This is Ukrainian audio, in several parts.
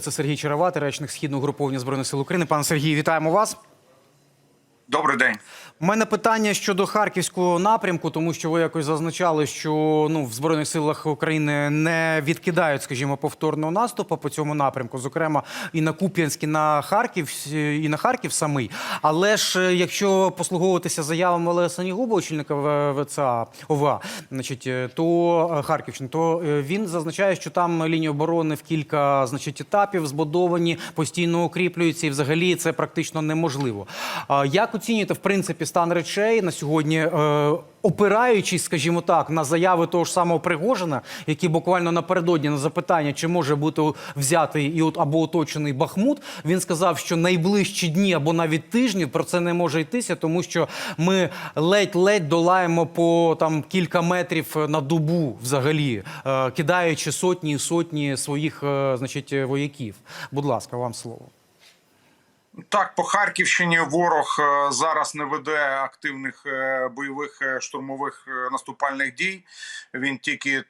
Це Сергій Черевати, речник східного груповання збройних сил України. Пане Сергію, вітаємо вас. Добрий день. У мене питання щодо харківського напрямку, тому що ви якось зазначали, що ну в збройних силах України не відкидають, скажімо, повторного наступу по цьому напрямку, зокрема і на Куп'янськ, і на Харків, і на Харків самий. Але ж е, якщо послуговуватися заявами Олега Санігуба, очільника ВЦА ОВА, значить, е, то е, Харківщини, то він зазначає, що там лінії оборони в кілька значить етапів збудовані, постійно укріплюються, і взагалі це практично неможливо. Як оцінюєте в принципі стан речей на сьогодні, е, опираючись, скажімо так, на заяви того ж самого Пригожина, який буквально напередодні на запитання, чи може бути взятий і от або оточений Бахмут, він сказав, що найближчі дні або навіть тижні про це не може йтися, тому що ми ледь-ледь долаємо по там кілька метрів на добу, взагалі, е, кидаючи сотні і сотні своїх, е, значить, вояків. Будь ласка, вам слово. Так, по Харківщині ворог е, зараз не веде активних е, бойових е, штурмових наступальних дій. Він тільки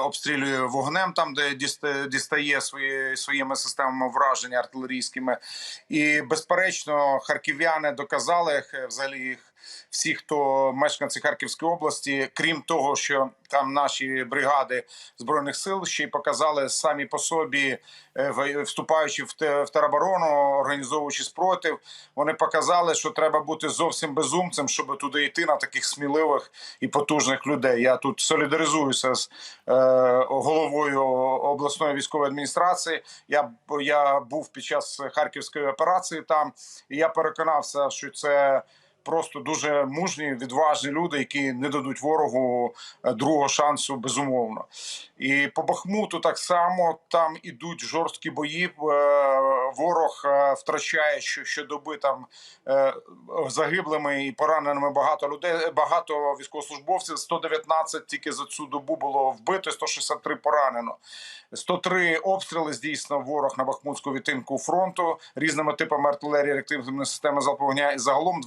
обстрілює вогнем там, де діста- дістає свої, своїми системами враження артилерійськими. І безперечно, харків'яни доказали взагалі їх. Всі, хто мешканці Харківської області, крім того, що там наші бригади збройних сил ще й показали самі по собі, е, вступаючи в тероборону, організовуючи спротив, вони показали, що треба бути зовсім безумцем, щоб туди йти на таких сміливих і потужних людей. Я тут солідаризуюся з е, головою обласної військової адміністрації. Я я був під час харківської операції там, і я переконався, що це. Просто дуже мужні, відважні люди, які не дадуть ворогу е, другого шансу, безумовно. І по Бахмуту так само там ідуть жорсткі бої. Е, Ворог е, втрачає щодоби там загиблими і пораненими багато людей, багато військовослужбовців. 119 тільки за цю добу було вбито, 163 поранено. 103 обстріли здійснив ворог на Бахмутську відтинку фронту різними типами артилерії, реактивними системи залпового вогня. І загалом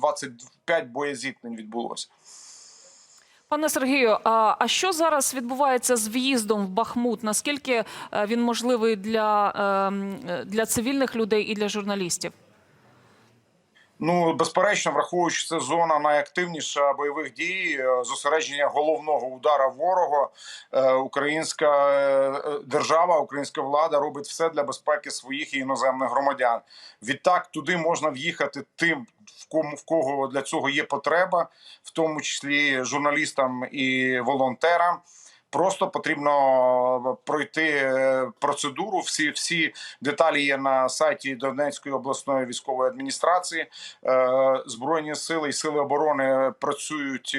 25 боєзіткнень відбулося. Пане Сергію, а, а що зараз відбувається з в'їздом в Бахмут? Наскільки е, він можливий для, ем, е, для цивільних людей і для журналістів? Ну, безперечно, враховуючи це зона найактивніша бойових дій, е, зосередження головного удара ворога, е, українська е, держава, українська влада робить все для безпеки своїх і іноземних громадян. Відтак туди можна в'їхати тим, в кому в кого для цього є потреба, в тому числі журналістам і волонтерам. Просто потрібно пройти е, процедуру. Всі всі деталі є на сайті Донецької обласної військової адміністрації. Е, Збройні сили і сили оборони працюють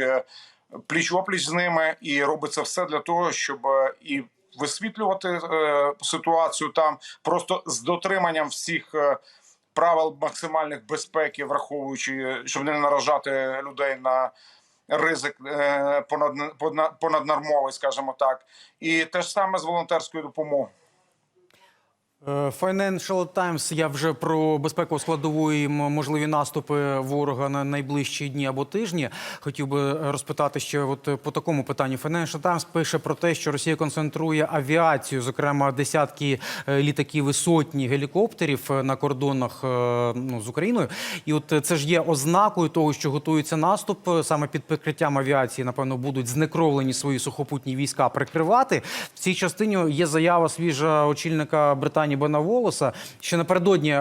пліч опліч з ними, і робиться все для того, щоб е, і висвітлювати е, ситуацію там просто з дотриманням всіх. е, Правил максимальних безпеки, враховуючи, щоб не наражати людей на ризик е, понад, понад- понаднормовий, скажімо так, і те ж саме з волонтерською допомогою. Е, Financial Times, я вже про безпеку складової можливі наступи ворога на найближчі дні або тижні. Хотів би розпитати ще от по такому питанню. Financial Times пише про те, що Росія концентрує авіацію, зокрема десятки е, літаків і сотні гелікоптерів е, на кордонах ну, з Україною. І от це ж є ознакою того, що готується наступ. Саме під прикриттям авіації, напевно, будуть знекровлені свої сухопутні війська прикривати. В цій частині є заява свіжа очільника Британії Бена Волоса. Ще напередодні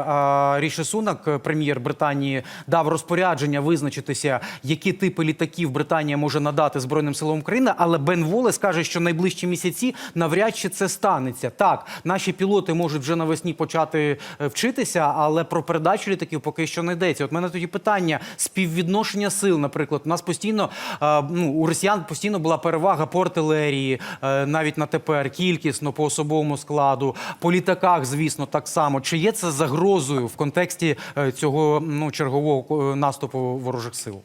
Ріші Сунак, е, прем'єр Британії, дав розпорядження визначитися, які типи літаків Британія може надати Збройним силам України. Але Бен Волес каже, що найближчі місяці навряд чи це станеться. Так, наші пілоти можуть вже навесні почати е, вчитися, але про передачу літаків поки що не йдеться. От мене тоді питання співвідношення сил. Наприклад, у нас постійно ну у росіян постійно була перевага по артилерії, е, навіть на тепер кількісно по особовому складу, по літаках, звісно, так само. Чи є це загрозою в контексті е, цього ну чергового е, наступу ворожих сил?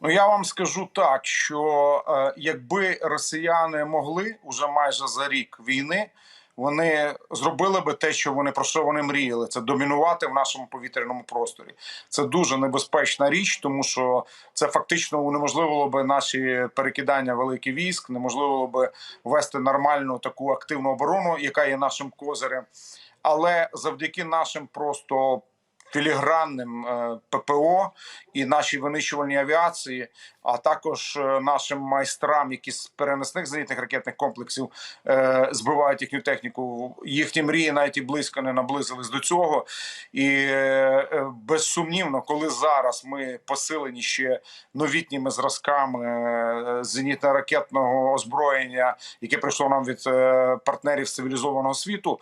Ну я вам скажу так, що е, якби росіяни могли уже майже за рік війни, вони зробили би те, що вони про що вони мріяли. Це домінувати в нашому повітряному просторі. Це дуже небезпечна річ, тому що це фактично унеможливило би наші перекидання великих військ, неможливо би вести нормальну таку активну оборону, яка є нашим козирем. але завдяки нашим просто філігранним е, ППО і нашій винищувальній авіації, а також е, нашим майстрам, які з переносних зенітних ракетних комплексів е, збивають їхню техніку. Їхні мрії навіть і близько не наблизились до цього. І безсумнівно, коли зараз ми посилені ще новітніми зразками зенітно-ракетного озброєння, яке прийшло нам від партнерів цивілізованого світу.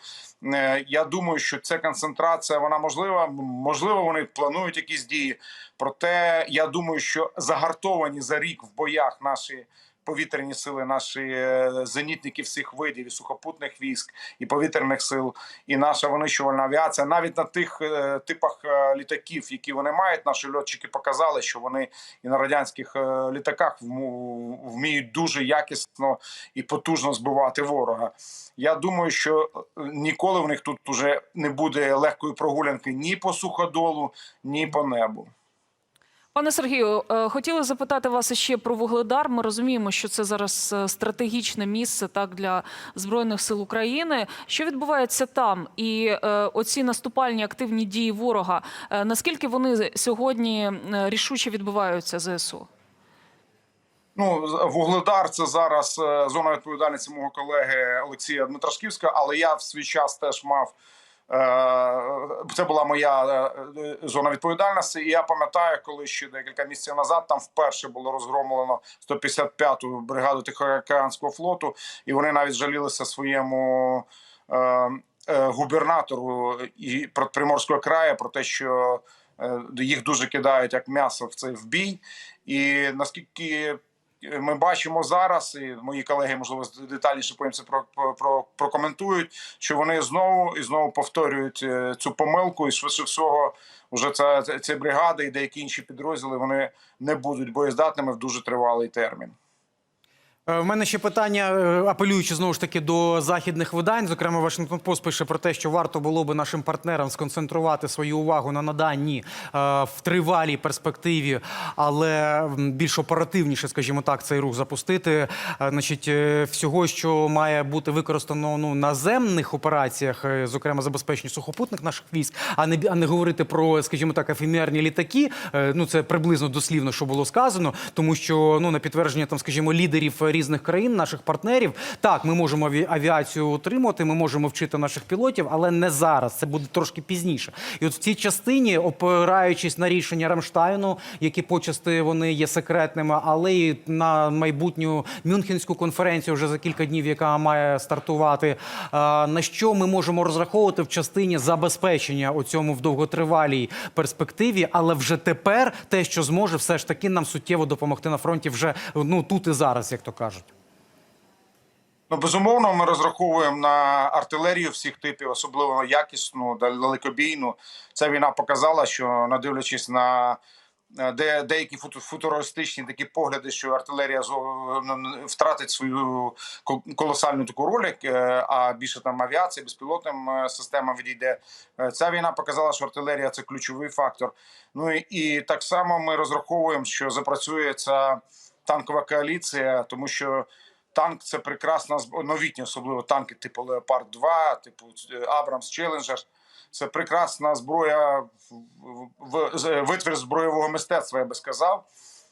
Я думаю, що ця концентрація вона можлива. Можливо, вони планують якісь дії. Проте я думаю, що загартовані за рік в боях наші. Повітряні сили, наші е, зенітники всіх видів і сухопутних військ, і повітряних сил, і наша винищувальна авіація. Навіть на тих е, типах е, літаків, які вони мають, наші льотчики показали, що вони і на радянських літаках вміють дуже якісно і потужно збивати ворога. Я думаю, що ніколи в них тут уже не буде легкої прогулянки ні по суходолу, ні по небу. Пане Сергію, е, хотіли запитати вас ще про Вугледар. Ми розуміємо, що це зараз е, стратегічне місце так для збройних сил України. Що відбувається там? І е, оці наступальні активні дії ворога. Наскільки вони сьогодні рішуче відбуваються ЗСУ? Ну, Вугледар це зараз зона відповідальності мого колеги Олексія Дмитрашківська, але я в свій час теж мав. Е, Це була моя е, зона відповідальності. І я пам'ятаю, коли ще декілька місяців назад там вперше було розгромлено 155-ту бригаду Тихоокеанського флоту, і вони навіть жалілися своєму е, губернатору і Приморського краю про те, що їх дуже кидають як м'ясо в цей в бій. І наскільки ми бачимо зараз, і мої колеги можливо детальніше потім це про, про, про прокоментують, що вони знову і знову повторюють е, цю помилку, і швидше всього, вже ця, ця бригада і деякі інші підрозділи вони не будуть боєздатними в дуже тривалий термін. Е, В мене ще питання, е, апелюючи знову ж таки до західних видань. Зокрема, Вашингтон Пост пише про те, що варто було би нашим партнерам сконцентрувати свою увагу на наданні е, в тривалій перспективі, але більш оперативніше, скажімо так, цей рух запустити. Значить, всього, що має бути використано ну наземних операціях, зокрема забезпечення сухопутних наших військ, а не а не говорити про, скажімо так, ефемерні літаки. Ну це приблизно дослівно, що було сказано, тому що ну на підтвердження там, скажімо, лідерів різних країн, наших партнерів, так ми можемо аві- авіацію отримувати, ми можемо вчити наших пілотів, але не зараз. Це буде трошки пізніше. І от в цій частині, опираючись на рішення Рамштайну, які почасти вони є секретними, але і на майбутню Мюнхенську конференцію вже за кілька днів, яка має стартувати. На що ми можемо розраховувати в частині забезпечення у цьому в довготривалій перспективі, але вже тепер те, що зможе, все ж таки нам суттєво допомогти на фронті, вже ну тут і зараз, як то кажуть. Ну, безумовно, ми розраховуємо на артилерію всіх типів, особливо якісну, далекобійну. Ця війна показала, що надивлячись на е, де деякі футуристичні такі погляди, що артилерія втратить свою колосальну таку роль, е, а більше там авіація, безпілотним системам відійде. Е, Ця війна показала, що артилерія це ключовий фактор. Ну і так само ми розраховуємо, що запрацює ця танкова коаліція, тому що. Танк це прекрасна новітні, особливо танки типу Леопард 2, типу е, Абрамс Челленджер. Це прекрасна зброя, витвір збройового мистецтва, я би сказав,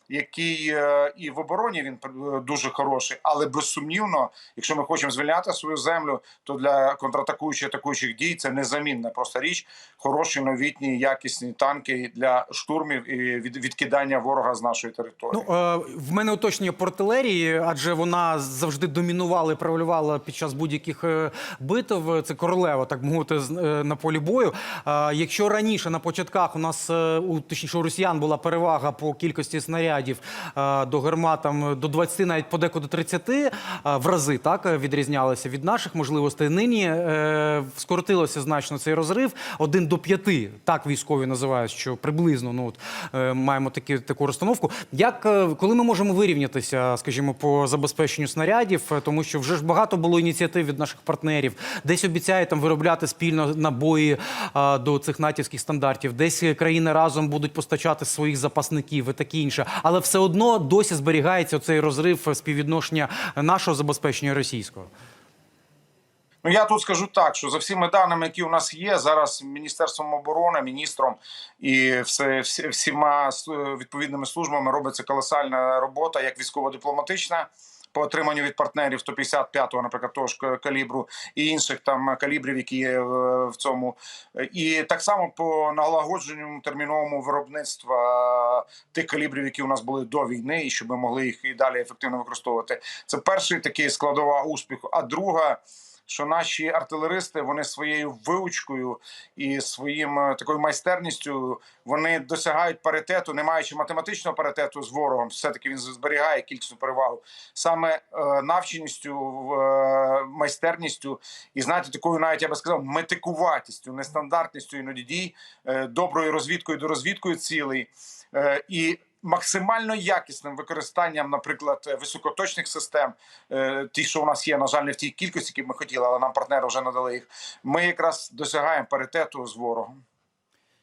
який е, і в обороні він е, дуже хороший, але безсумнівно, якщо ми хочемо звільняти свою землю, то для контратакуючих атакуючих дій це незамінна просто річ. Хороші новітні якісні танки для штурмів і від, відкидання ворога з нашої території. Ну, е, в мене уточнення по артилерії, адже вона завжди домінувала і правлювала під час будь-яких е, битв. Це королева, так мовити, на полі бою. Е, якщо раніше на початках у нас у точніше у росіян була перевага по кількості снарядів е, до гармат там, до 20, навіть подекуди 30 е, в рази так е, відрізнялися від наших можливостей. Нині скоротилося значно цей розрив. Один до п'яти, так військові називають, що приблизно ну от маємо такі таку розстановку. Як коли ми можемо вирівнятися, скажімо, по забезпеченню снарядів, тому що вже ж багато було ініціатив від наших партнерів, десь обіцяють там виробляти спільно набої е, до цих натівських стандартів, десь країни разом будуть постачати своїх запасників і таке інше. Але все одно досі зберігається цей розрив співвідношення нашого забезпечення російського. Ну, я тут скажу так, що за всіми даними, які у нас є, зараз міністерством оборони, міністром і все всі, всіма відповідними службами робиться колосальна робота, як військово-дипломатична. По отриманню від партнерів 155-го, наприклад, того ж калібру і інших там калібрів, які є в цьому, і так само по налагодженню терміновому виробництва тих калібрів, які у нас були до війни, і щоб ми могли їх і далі ефективно використовувати. Це перший такий складова успіху. А друга, що наші артилеристи вони своєю вивучкою і своїм е, такою майстерністю вони досягають паритету, не маючи математичного паритету з ворогом, все таки він зберігає кількісну перевагу саме е, навченістю, е, майстерністю і знаєте, такою навіть я би сказав, метикуватістю, нестандартністю іноді дій, доброю розвідкою до розвідкою цілей. І максимально якісним використанням, наприклад, е, високоточних систем, е, ті, що у нас є, на жаль, не в тій кількості, які ми хотіли, але нам партнери вже надали їх. Ми якраз досягаємо паритету з ворогом.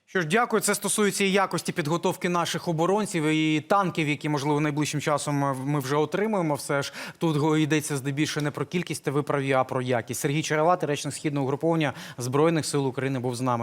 Що ж, дякую. Це стосується і якості підготовки наших оборонців і танків, які можливо найближчим часом е, ми вже отримуємо. Все ж тут йдеться здебільшого не про кількість, та ви праві, а про якість. Сергій Черевати, речник східного угруповання збройних сил України, був з нами.